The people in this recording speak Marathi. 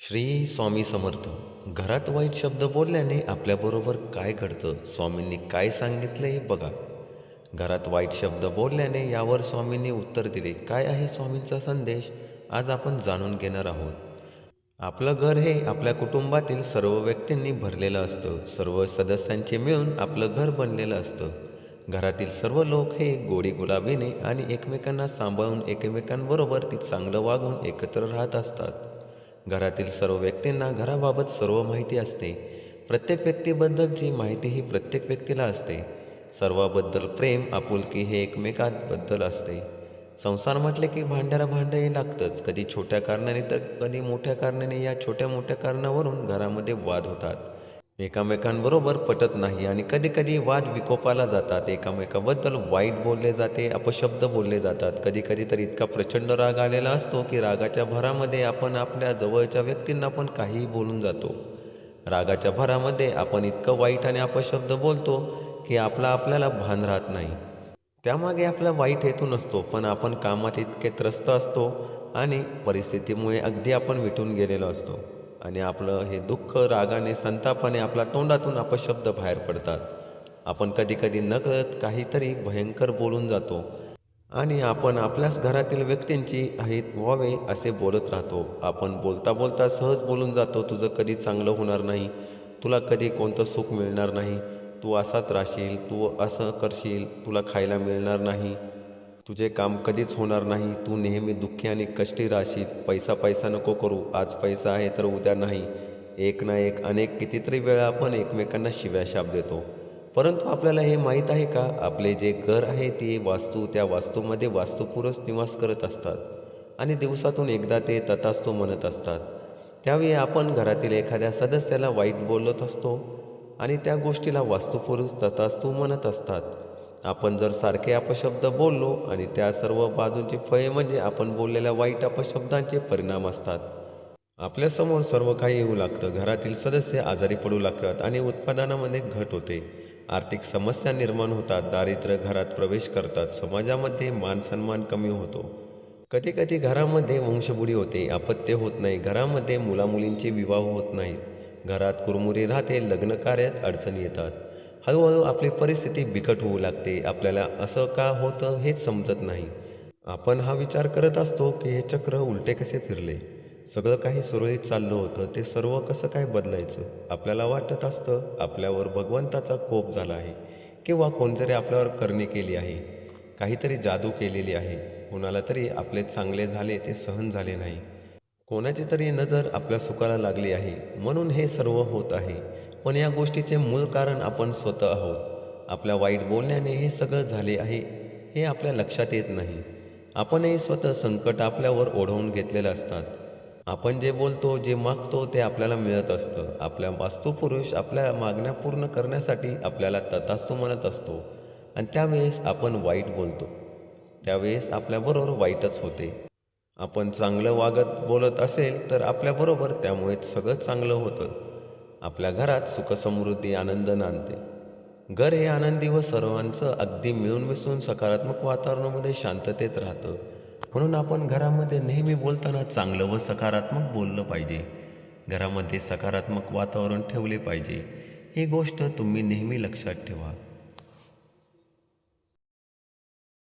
श्री स्वामी समर्थ घरात वाईट शब्द बोलल्याने आपल्याबरोबर काय घडतं? स्वामींनी काय सांगितलं हे बघा. घरात वाईट शब्द बोलल्याने यावर स्वामींनी उत्तर दिले. काय आहे स्वामींचा संदेश? आज आपण जाणून घेणार आहोत. आपलं घर हे आपल्या कुटुंबातील सर्व व्यक्तींनी भरलेलं असतं. सर्व सदस्यांचे मिळून आपलं घर बनलेलं असतं. घरातील सर्व लोक हे गोडी गुलाबीने आणि एकमेकांना सांभाळून एकमेकांबरोबर ती चांगलं वागून एकत्र राहत असतात. घरातील सर्व व्यक्तींना घराबाबत सर्व माहिती असते. प्रत्येक व्यक्तीबद्दलची माहिती ही प्रत्येक व्यक्तीला असते. सर्वाबद्दल प्रेम आपुलकी हे एकमेकांबद्दल असते. संसार म्हटले की भांड्याला भांडं हे लागतंच. कधी छोट्या कारणाने तर कधी मोठ्या कारणाने या छोट्या मोठ्या कारणावरून घरामध्ये वाद होतात. एकामेकांबरोबर पटत नाही आणि कधीकधी वाद विकोपाला जातात. एकामेकाबद्दल वाईट बोलले जाते अपशब्द बोलले जातात. कधीकधी तर इतका प्रचंड राग आलेला असतो की रागाच्या भरामध्ये आपण आपल्या जवळच्या व्यक्तींना पण काहीही बोलून जातो. रागाच्या भरामध्ये आपण इतकं वाईट आणि अपशब्द बोलतो की आपला आपल्याला भान राहत नाही. त्यामागे आपला वाईट हेतू नसतो पण आपण कामात इतके त्रस्त असतो आणि परिस्थितीमुळे अगदी आपण विटून गेलेलो असतो. आणि आपलं हे दुःख रागाने संतापाने आपल्या तोंडातून अपशब्द बाहेर पडतात. आपण कधीकधी नकळत काहीतरी भयंकर बोलून जातो आणि आपण आपल्याच घरातील व्यक्तींची आहेत व्हावे असे बोलत राहतो. आपण बोलता बोलता सहज बोलून जातो तुझं कधी चांगलं होणार नाही? तुला कधी कोणतं सुख मिळणार नाही? तू असाच राहशील तू असं करशील तुला खायला मिळणार नाही? तुझे काम कधीच होणार नाही. तू नेहमी दुःखी आणि कष्टी राशीत पैसा पैसा नको करू. आज पैसा आहे तर उद्या नाही. एक ना एक अनेक कितीतरी वेळा आपण एकमेकांना शिव्या शाप देतो. परंतु आपल्याला हे माहीत आहे का? आपले जे घर आहे ते वास्तू त्या वास्तूमध्ये वास्तुपुरुष निवास करत असतात. आणि दिवसातून एकदा ते तथास्तू म्हणत असतात. त्यावेळी आपण घरातील एखाद्या सदस्याला वाईट बोलत असतो आणि त्या गोष्टीला वास्तुपुरुष तथास्तू म्हणत असतात. आपण जर सारखे अपशब्द बोललो आणि त्या सर्व बाजूंचे फळे म्हणजे आपण बोललेल्या वाईट अपशब्दांचे परिणाम असतात. आपल्यासमोर सर्व काही येऊ लागतं. घरातील सदस्य आजारी पडू लागतात आणि उत्पादनामध्ये घट होते. आर्थिक समस्या निर्माण होतात. दारिद्र्य घरात प्रवेश करतात. समाजामध्ये मान सन्मान कमी होतो. कधी कधी घरामध्ये वंशबुडी होते. अपत्य होत नाही. घरामध्ये मुलामुलींचे विवाह होत नाहीत. घरात कुरमुरी राहते. लग्न कार्यात अडचणी येतात. हळूहळू आपली परिस्थिती बिकट होऊ लागते. आपल्याला असं का होतं हेच समजत नाही. आपण हा विचार करत असतो की हे चक्र उलटे कसे फिरले? सगळं काही सुरळीत चाललं होतं. ते सर्व कसं काय बदलायचं? आपल्याला वाटत असतं आपल्यावर भगवंताचा कोप झाला आहे किंवा कोणतरी आपल्यावर करणी केली आहे. काहीतरी जादू केलेली आहे. कोणाला तरी आपले चांगले झाले ते सहन झाले नाही. कोणाची तरी नजर आपल्या सुखाला लागली आहे. म्हणून हे सर्व होत आहे. पण या गोष्टीचे मूळ कारण आपण स्वतः आहोत. आपल्या वाईट बोलण्याने हे सगळं झाले आहे हे आपल्या लक्षात येत नाही. आपणही स्वतः संकट आपल्यावर ओढवून घेतलेलं असतात. आपण जे बोलतो जे मागतो ते आपल्याला मिळत असतं. आपल्या वास्तुपुरुष आपल्या मागण्या पूर्ण करण्यासाठी आपल्याला तथास्तू म्हणत असतो. आणि त्यावेळेस आपण वाईट बोलतो. त्यावेळेस आपल्याबरोबर वाईटच होते. आपण चांगलं वागत बोलत असेल तर आपल्याबरोबर त्यामुळे सगळं चांगलं होतं. आपल्या घरात सुखसमृद्धी आनंद नांदते. घर हे आनंदी व सर्वांचं अगदी मिळून मिसळून सकारात्मक वातावरणामध्ये शांततेत राहतं. म्हणून आपण घरामध्ये नेहमी बोलताना चांगलं व सकारात्मक बोललं पाहिजे. घरामध्ये सकारात्मक वातावरण ठेवले पाहिजे. ही गोष्ट तुम्ही नेहमी लक्षात ठेवा.